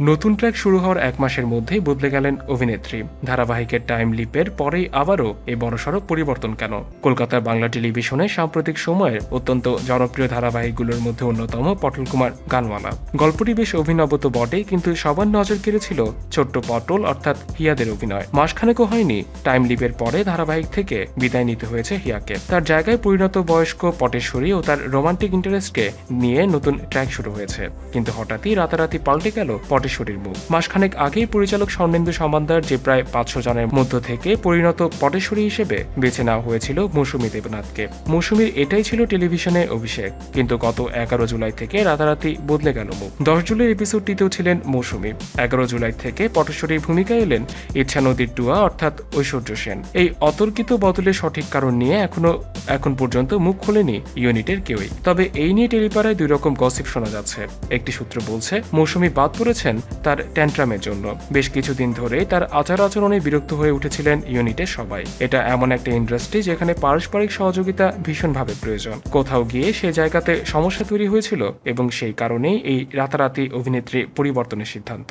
নতুন ট্র্যাক শুরু হওয়ার এক মাসের মধ্যেই বদলে গেলেন অভিনেত্রী। ধারাবাহিকের টাইম লিপের পরেই আবারও এই বড়সড় পরিবর্তন কেন? কলকাতার বাংলা টেলিভিশনে সাম্প্রতিক সময়ের অত্যন্ত জনপ্রিয় ধারাবাহিকগুলোর মধ্যে অন্যতম পটল কুমার গানওয়ালা। গল্পটি বেশ অভিনব তো বটেই, কিন্তু সবার নজর কেড়েছিল ছোট্ট পটল, অর্থাৎ হিয়াদের অভিনয়। মাসখানেকও হয়নি টাইম লিপের পরে ধারাবাহিক থেকে বিদায় নিতে হয়েছে হিয়াকে। তার জায়গায় পরিণত বয়স্ক পটেশ্বরী ও তার রোমান্টিক ইন্টারেস্টকে নিয়ে নতুন ট্র্যাক শুরু হয়েছে। কিন্তু হঠাৎই রাতারাতি পাল্টে গেল পটেশ্বরীর মুখ। মাসখানেক আগেই পরিচালক স্বর্ণেন্দু সমান্দার যে প্রায় পাঁচশো জনের মধ্য থেকে পরিণত পটেশ্বরী হিসেবে বেছে নেওয়া হয়েছিল মৌসুমী দেবনাথকে। মৌসুমীর এটাই ছিল টেলিভিশনে অভিষেক, কিন্তু গত এগারো জুলাই থেকে রাতারাতি বদলে গেল মুখ। দশ জুলাই এপিসোডটিতেও ছিলেন মৌসুমী। এগারো জুলাই থেকে পটেশ্বরীর ভূমিকায় এলেন ইচ্ছা নদীর টুয়া অর্থাৎ ঐশ্বর্য সেন। এই অতর্কিত বদলের সঠিক কারণ নিয়ে এখনও এখন পর্যন্ত মুখ খোলেনি ইউনিটের কেউই। তবে এই নিয়ে টেলিপাড়ায় দুই রকম গসিপ শোনা যাচ্ছে। একটি সূত্র বলছে, মৌসুমী বাদ পড়েছেন তার ট্যান্ট্রামের জন্য। বেশ কিছুদিন ধরেই তার আচার আচরণে বিরক্ত হয়ে উঠেছিলেন ইউনিটের সবাই। এটা এমন একটা ইন্ডাস্ট্রি যেখানে পারস্পরিক সহযোগিতা ভীষণভাবে প্রয়োজন। কোথাও গিয়ে সে জায়গাতে সমস্যা তৈরি হয়েছিল এবং সেই কারণেই এই রাতারাতি অভিনেত্রী পরিবর্তনের সিদ্ধান্ত।